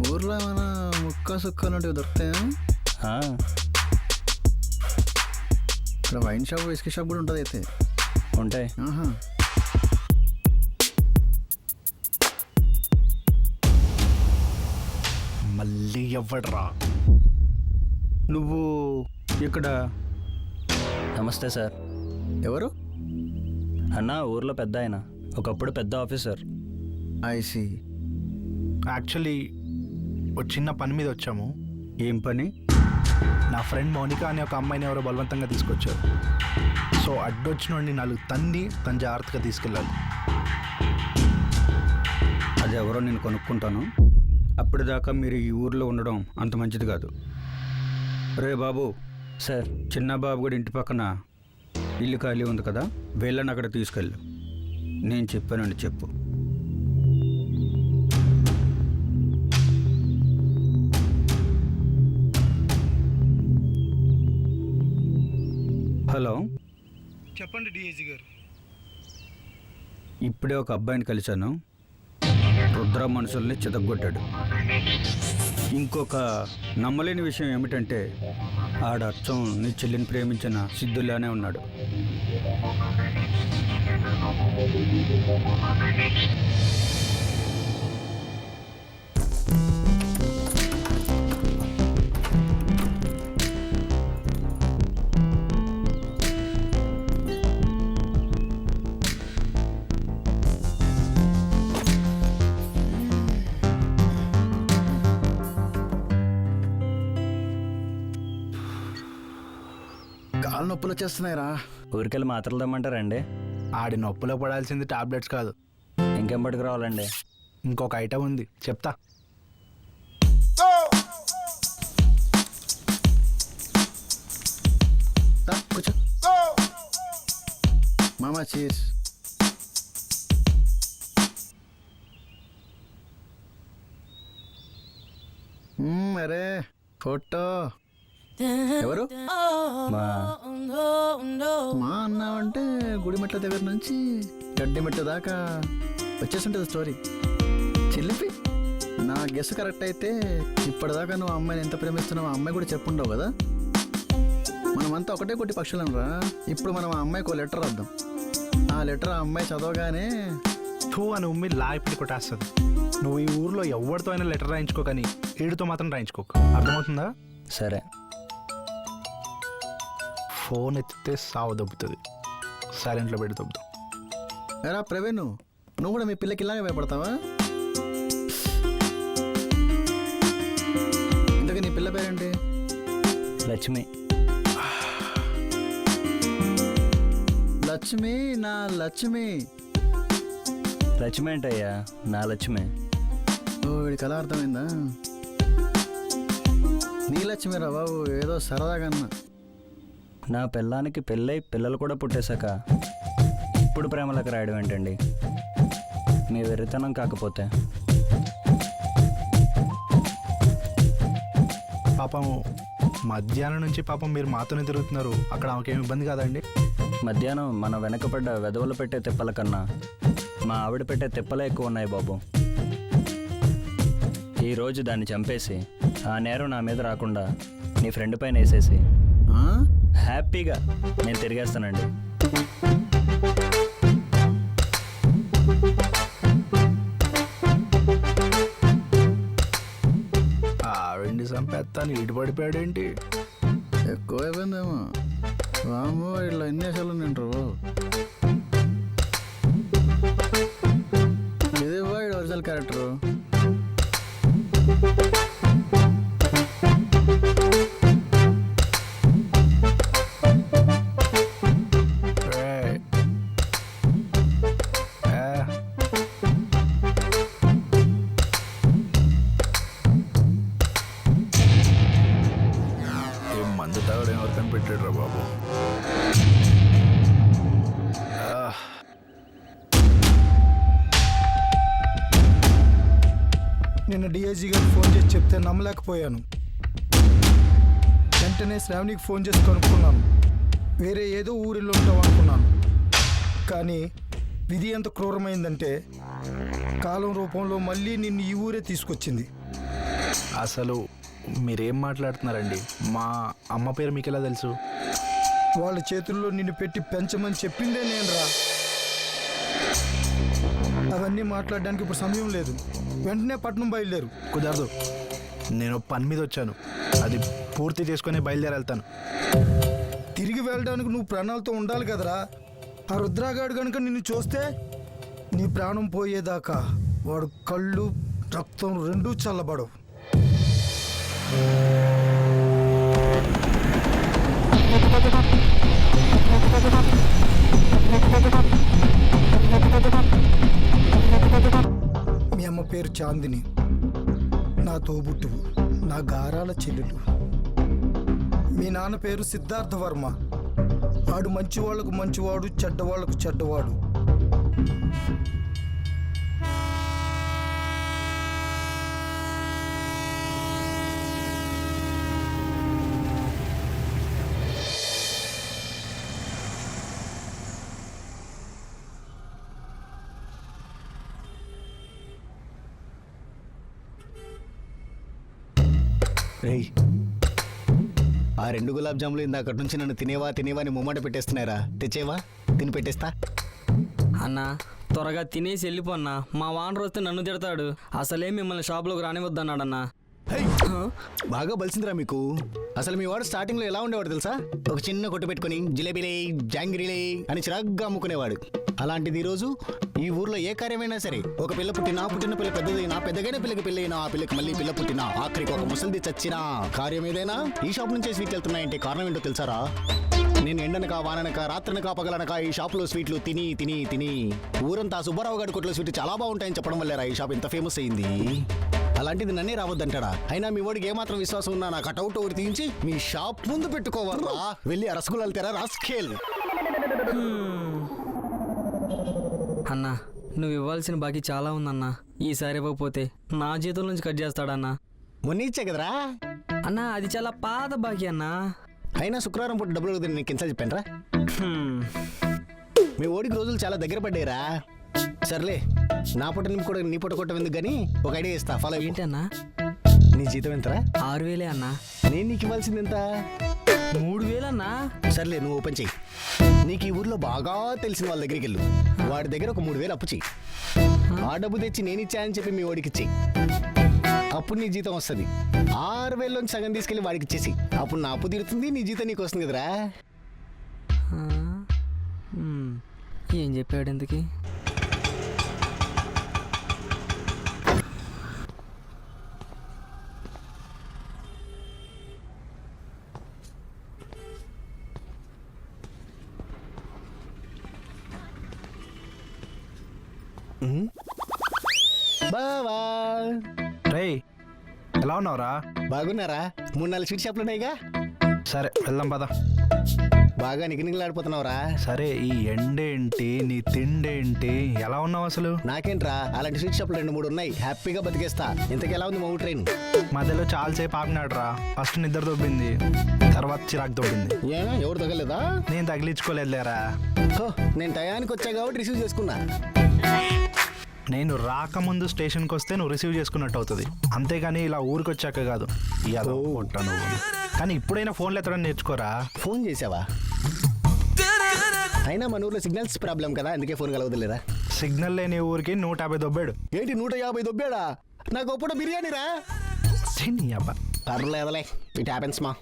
ఊర్లో ఏమైనా ముక్క సుక్క లాంటివి దొరుకుతాయా? ఇక్కడ వైన్ షాప్ విస్కీ షాప్ కూడా ఉంటుంది అయితే. ఉంటాయి. ఆహా. మళ్ళీ ఎవ్వడ్రా? నువ్వు ఇక్కడ నమస్తే సార్. ఎవరు? అన్న ఊర్లో పెద్ద ఆయన ఒకప్పుడు పెద్ద ఆఫీసర్. ఐసి యాక్చువల్లీ ఒక చిన్న పని మీద వచ్చాము. ఏం పని? నా ఫ్రెండ్ మౌనిక అనే ఒక అమ్మాయిని ఎవరో బలవంతంగా తీసుకొచ్చారు. సో అడ్డొచ్చినోడిని నాలుగు తన్ని తన జాగ్రత్తగా తీసుకెళ్ళాలి. అది ఎవరో నేను కొనుక్కుంటాను. అప్పటిదాకా మీరు ఈ ఊర్లో ఉండడం అంత మంచిది కాదు. రే బాబు. సార్. చిన్న బాబు కూడా ఇంటి పక్కన ఇల్లు ఖాళీ ఉంది కదా. వీళ్ళని అక్కడ తీసుకెళ్ళు. నేను చెప్పానండి చెప్పు. హలో. చెప్పండి డిఐజీ గారు. ఇప్పుడే ఒక అబ్బాయిని కలిశాను. రుద్ర మనుషుల్ని చితగ్గొట్టాడు ఇంకొక నమ్మలేని విషయం ఏమిటంటే ఆడ అచ్చం నీ చెల్లిని ప్రేమించిన సిద్ధులానే ఉన్నాడు. కాలు నొప్పులు వచ్చేస్తున్నాయిరా. ఊరికెళ్ళి మాత్రలు తెమ్మంటారండి? ఆడి నొప్పులో పడాల్సింది టాబ్లెట్స్ కాదు. ఇంకేం పట్టుకు రావాలండి? ఇంకొక ఐటమ్ ఉంది చెప్తా. దా, కూర్చో. మామా చీర్స్ మ్మ్, అరే ఫోటో. ఎవరు? మా మా అన్నావంటే గుడిమెట్ల దగ్గర నుంచి గడ్డి మెట్ల దాకా వచ్చేస్తుంటుంది స్టోరీ చిల్లిపి నా గెస్ కరెక్ట్ అయితే ఇప్పటిదాకా నువ్వు అమ్మాయిని ఎంత ప్రేమిస్తున్నావు అమ్మాయి కూడా చెప్పుండవు కదా? మనమంతా ఒకటే కొట్టి పక్షులం రా. ఇప్పుడు మనం ఆ అమ్మాయికి ఒక లెటర్ రాద్దాం. ఆ లెటర్ ఆ అమ్మాయి చదవగానే టూ అని ఉమ్మి లాయిపిడి కొట్టేస్తుంది. నువ్వు ఈ ఊర్లో ఎవరితో అయినా లెటర్ రాయించుకో కానీ ఈడితో మాత్రం రాయించుకోకు. అర్థమవుతుందా? సరే. ఫోన్ ఎత్తితే సావు దొబ్బుతుంది. సైలెంట్లో పెట్టి దొబ్బుతాం. ఎరా ప్రవీణ్ నువ్వు కూడా మీ పిల్లకి ఇలాగే భయపడతావా? ఇంతకీ నీ పిల్ల పేరేంటి? లక్ష్మి. లక్ష్మి నా లక్ష్మి. లక్ష్మి ఏంటయ్యా? నా లక్ష్మి. ఓ వీడి కళ అర్థమైందా? నీ లక్ష్మి రా బాబు ఏదో సరదాగా అన్నా. నా పిల్లానికి పెళ్ళై పిల్లలు కూడా పుట్టేశాక ఇప్పుడు ప్రేమలకు రాయడం ఏంటండి? మీ వెర్రితనం కాకపోతే. పాపం మధ్యాహ్నం నుంచి పాపం మీరు మాతోనే తిరుగుతున్నారు. అక్కడ ఆమెకేం ఇబ్బంది కాదండి? మధ్యాహ్నం మన వెనకపడ్డ వెదవలు పెట్టే తిప్పల కన్నా మా ఆవిడ పెట్టే తిప్పలే ఎక్కువ ఉన్నాయి బాబు. ఈరోజు దాన్ని చంపేసి ఆ నేరం నా మీద రాకుండా నీ ఫ్రెండ్ పైన వేసేసి? హ్యాపీగా నేను తిరిగేస్తానండి. ఆవిడ్ని చంపేస్తాను ఇటు పడిపోయాడేంటి ఎక్కువ అయిపోయిందేమో. రాము ఇట్లా అన్ని అసలు నింటారు బాబు ఇది ఒరిజినల్ క్యారెక్టర్. మందు తాగడం ఎవరు కనిపెట్టాడు రా బాబు. నిన్న డిఐజీ గారికి ఫోన్ చేసి చెప్తే నమ్మలేకపోయాను. వెంటనే శ్రావణికి ఫోన్ చేసి కనుక్కున్నాను. వేరే ఏదో ఊరిలో ఉంటావు అనుకున్నాను. కానీ విధి ఎంత క్రూరమైందంటే కాలం రూపంలో మళ్ళీ నిన్ను ఈ ఊరే తీసుకొచ్చింది. అసలు మీరేం మాట్లాడుతున్నారండి? మా అమ్మ పేరు మీకు ఎలా తెలుసు? వాళ్ళ చేతుల్లో నిన్ను పెట్టి పెంచమని చెప్పిందే నేను రా అవన్నీ మాట్లాడడానికి ఇప్పుడు సమయం లేదు. వెంటనే పట్నం బయలుదేరు. కుదరదు. నేను పని మీద వచ్చాను. అది పూర్తి చేసుకుని బయలుదేరి వెళ్తాను తిరిగి వెళ్ళడానికి నువ్వు ప్రాణాలతో ఉండాలి కదరా. ఆ రుద్రాగాడు కనుక నిన్ను చూస్తే నీ ప్రాణం పోయేదాకా వాడు కళ్ళు రక్తం రెండూ చల్లబడవు. మీ అమ్మ పేరు చాందిని. నా తోబుట్టువు నా గారాల చెల్లెలు. మీ నాన్న పేరు సిద్ధార్థ వర్మ. వాడు మంచివాళ్ళకు మంచివాడు చెడ్డవాళ్ళకు చెడ్డవాడు. రేయ్ ఆ రెండు గులాబ్ జాములు ఇందాకటి నుంచి నన్ను తినేవా తినేవా అని ముమ్మట పెట్టేస్తున్నారా తెచ్చేవా? తిని పెట్టేస్తా. అన్నా త్వరగా తినేసి వెళ్ళిపోన్నా మా వానర్ వస్తే నన్ను తిడతాడు. అసలే మిమ్మల్ని షాప్లోకి రానివద్దన్నాడన్నా హై! బాగా బలిసిందిరా మీకు. అసలు మీ వాడు స్టార్టింగ్లో ఎలా ఉండేవాడు తెలుసా? ఒక చిన్న కొట్టు పెట్టుకుని జిలేబీలే జాంగిరీలే అని చిరాగ్గా అమ్ముకునేవాడు. అలాంటిది ఈరోజు? ఈ ఊర్లో ఏ కార్యమైనా సరే ఒక పిల్ల పుట్టినా పుట్టిన పిల్ల పెద్దదైనా పెద్దగైన పిల్లకి పెళ్ళైనా ఆ పిల్లకి మళ్ళీ పిల్ల పుట్టినా ఆఖరికి ఒక ముసలిది చచ్చినా కార్యం ఏదైనా ఈ షాప్ నుంచే స్వీట్ వెళ్తున్నాయంటే కారణం ఏంటో తెలుసారా? నేను ఎండనక వాననక రాత్రనక పగలనక ఈ షాప్లో స్వీట్లు తిని తిని తిని. ఊరంతా సుబ్బారావు గారి కొట్లో స్వీట్లు చాలా బాగుంటాయని చెప్పడం వల్లేరా? ఈ షాప్ ఇంత ఫేమస్ అయింది. అలాంటిది నన్నే రావద్దంటాడా? అయినా మీ వాడికి ఏమాత్రం విశ్వాసం ఉన్నా నా కటౌట్ ఒకటి తీయించి మీ షాప్ ముందు పెట్టుకోవాలా వెళ్ళి ఆ రసగుల్లాలు తెరా రాస్కేల్. అన్నా నువ్వు ఇవ్వాల్సిన బాకీ చాలా ఉందన్నా. ఈసారి ఇవ్వకపోతే నా చేతుల నుంచి కట్ చేస్తాడన్నా. మొన్న ఇచ్చే కదరా? అన్నా అది చాలా పాత బాకీ అన్నా. అయినా శుక్రవారం పూట డబ్బులు అడుగుతుంది నీకు కింద చెప్పాను హ్మ్. మీ ఓడికి రోజులు చాలా దగ్గర పడ్డాయిరా. సర్లే నా పూట నీ కూడా నీ పూట కొట్టం ఎందుకు కానీ ఒక ఐడియా ఇస్తా ఫాలో ఏంటన్నా నీ జీతం ఎంతరా? ఆరు వేలే అన్నా. నేను నీకు ఇవ్వాల్సింది ఎంత? మూడు వేలన్నా? సర్లే నువ్వు ఓపెన్ చెయ్యి. నీకు ఈ ఊర్లో బాగా తెలిసిన వాళ్ళ దగ్గరికి వెళ్ళు. వాడి దగ్గర ఒక మూడు వేలు అప్పు చెయ్యి. ఆ డబ్బు తెచ్చి నేను ఇచ్చానని చెప్పి మీ వాడికి ఇచ్చేయి. అప్పుడు నీ జీతం వస్తుంది. ఆరు వేలలోంచి సగం తీసుకెళ్ళి వాడికి ఇచ్చేసి. అప్పుడు నా అప్పు తీరుతుంది నీ జీతం నీకు వస్తుంది కదరా. ఏం చెప్పాడు ఎందుకు బావా. రేయ్ ఎలా ఉన్నావురా? బాగున్నారా? మూడు నాలుగు స్వీట్ షాప్లు ఉన్నాయిగా? సరే వెళ్దాం పద. బాగా నిగనిగలాడిపోతున్నావురా. సరే ఈ ఎండేంటి నీ తిండేంటి ఎలా ఉన్నావు అసలు? నాకేంట్రా అలాంటి స్వీట్ షాప్లు రెండు మూడు ఉన్నాయి. హ్యాపీగా బతికేస్తా. ఇంతకు ఎలా ఉంది మా ఊరు ట్రైన్? మధ్యలో చాలాసేపు ఆపినాడురా ఫస్ట్ నిద్ర దొబ్బింది తర్వాత చిరాకు దొబ్బింది ఏ ఎవరు తగలేదా? నేను తగిలించుకోలేదులేరా. హో, నేను టయానికి వచ్చా కాబట్టి రిసీవ్ చేసుకున్నా. నేను రాకముందు స్టేషన్కి వస్తే నువ్వు రిసీవ్ చేసుకున్నట్టు అవుతుంది అంతేగాని ఇలా ఊరికి వచ్చాక కాదు పొట్ట నువ్వు. కానీ ఇప్పుడైనా ఫోన్లు ఎత్తడం నేర్చుకోరా? ఫోన్ చేసావా? అయినా మన ఊర్లో సిగ్నల్స్ ప్రాబ్లం కదా అందుకే ఫోన్ కలవదులేరా సిగ్నల్ లేని ఊరికి నూట యాభై దొబ్బాడు. ఏంటి నూట యాభై దొబ్బాడా? నాకు ఒప్పుడు బిర్యానీ రా ఛీ, నీ అబ్బా. పర్లేదులే ఇట్ హ్యాపెన్స్ మా.